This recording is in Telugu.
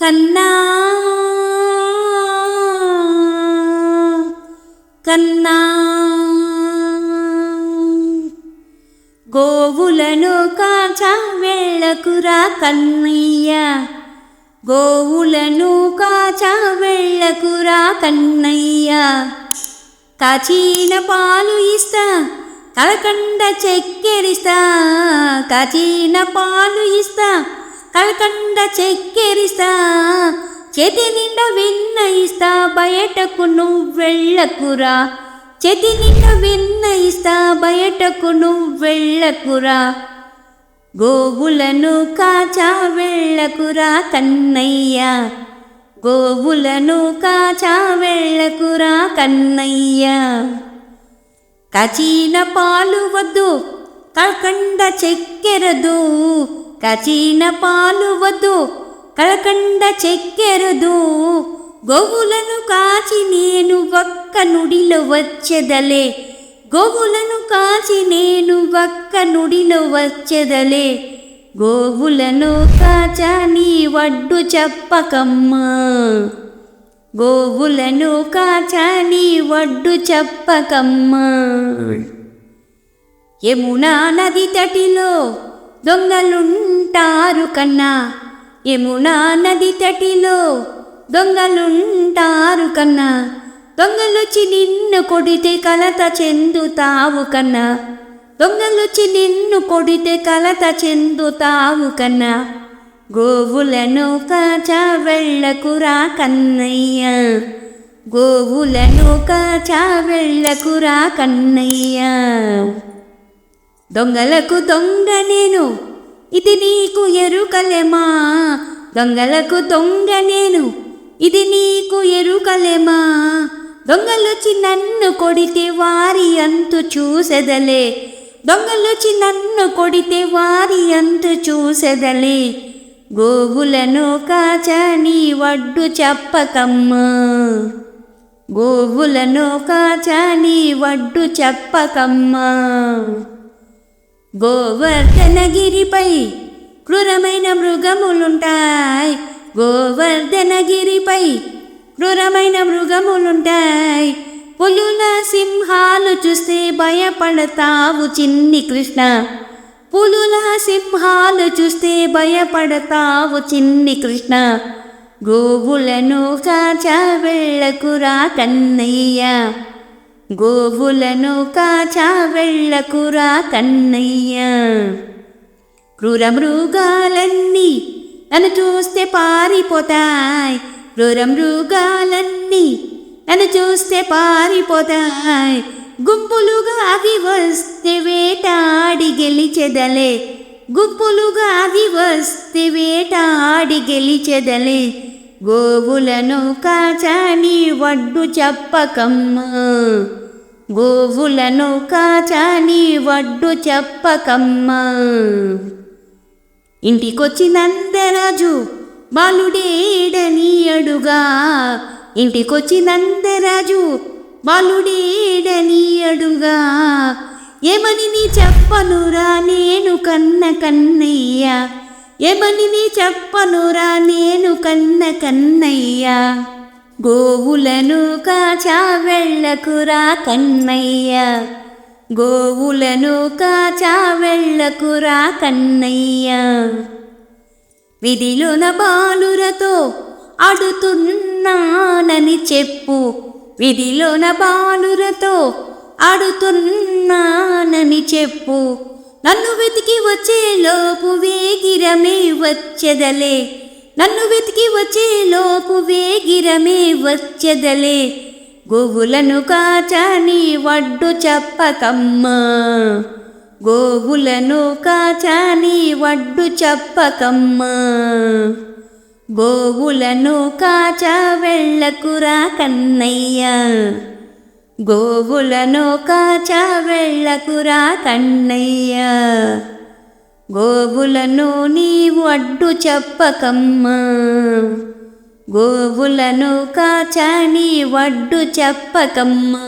కన్నా కన్నా గోవులను కాచ వెళ్ళకురా కన్నయ్య. గోవులను కాచ వెళ్ళకురా కన్నయ్య. కాచిన పాలు ఇస్తా కలకండ చెక్కెరిస్తా. కాచిన పాలు ఇస్తా కలకండ చెక్కెరిస్తా చేతి నిండా విన్నయిస్తా బయటకు నువ్వు వెళ్ళకురా. చేతి నిండా విన్నయిస్తా బయటకు నువ్వు వెళ్ళకురా. గోవులను కాచా వెళ్ళకురా కన్నయ్య. గోవులను కాచా వెళ్ళకురా కన్నయ్య. కచీన పాలు వద్దు కల్కండ చెక్కెరదు. కచిన పాలు వద్దు కలకండ చక్కెరదు. గోవులను కాచి నేను ఒక్క నుడిలో వచ్చెదలే. గోవులను కాచి నేను ఒక్క నుడిలో వచ్చెదలే. గోవులను కాచ నీ వడ్డు చెప్పకమ్మా. గోవులను కాచ నీ వడ్డు చెప్పకమ్మా. యమునా నది తటిలో దొంగలుంటారు కన్నా యమునా నది తటిలో దొంగలుంటారు కన్నా దొంగలొచ్చి నిన్ను కొడితే కలత చెందుతావు కన్నా దొంగలొచ్చి నిన్ను కొడితే కలత చెందుతావు కన్నా గోవులను కాచ వెళ్ళకురా కన్నయ్య. గోవులను కాచ వెళ్ళకురా కన్నయ్య. దొంగలకు దొంగ నేను. ఇది నీకు ఎరుకలేమా? దొంగలకు దొంగ నేను. ఇది నీకు ఎరుకలేమా? దొంగలొచ్చి నన్ను కొడితే వారి అంతు చూసెదలే. దొంగలొచ్చి నన్ను కొడితే వారి అంతు చూసెదలే. గోవులను కాచని వడ్డు చెప్పకమ్మా. గోవులను కాచని వడ్డు చెప్పకమ్మా. గోవర్ధనగిరిపై క్రూరమైన మృగములుంటాయి. గోవర్ధనగిరిపై క్రూరమైన మృగములుంటాయి. పులుల సింహాలు చూస్తే భయపడతావు చిన్ని కృష్ణ. పులుల సింహాలు చూస్తే భయపడతావు చిన్ని కృష్ణ. గోవులను కాచా వెళ్ళకురా కన్నయ్య. గోవులను కాచా వెళ్ళకురా కన్నయ్య. క్రూర మృగాలన్నీ నన్ను చూస్తే పారిపోతాయి. క్రూర మృగాలన్నీ నన్ను చూస్తే పారిపోతాయి. గుంపులుగా అవి వస్తే వేటాడి గెలిచెదలే. గుంపులుగా అవి వస్తే వేటాడి గెలిచెదలే. గోవులను కాచని వడ్డు చెప్పకమ్మా. గోవులను కాచాని వడ్డు చెప్పకమ్మా. ఇంటికొచ్చి నందరాజు బాలుడేడని అడుగా. ఇంటికొచ్చి నందరాజు బాలుడేడని అడుగా. ఏమని నీ చెప్పనురా నేను కన్న కన్నయ్య? ఏమని నీ చెప్పనురా నేను కన్న కన్నయ్య? గోవులను కాచా వెళ్ళకురా కన్నయ్య. గోవులను కాచా వెళ్ళకురా కన్నయ్య. విధిలోన బాలురతో అడుతున్నానని చెప్పు. విధిలోన బాలురతో అడుతున్నానని చెప్పు. నన్ను వెతికి వచ్చేలోపు వేగిరమే వచ్చెదలే. నన్ను వెతికి గోపు వేగిరమే వచ్చెదలే. గోవులను కాచాని వడ్డు చెప్పకమ్మా. గోవులను కాచాని వడ్డు చెప్పకమ్మా. గోవులను కాచా వెళ్ళకురా కన్నయ్య. గోవులను కాచా వెళ్ళకురా కన్నయ్య. గోవులను నీవు అడ్డు చెప్పకమ్మా. గోవులను కాచని వడ్డు చెప్పకమ్మా.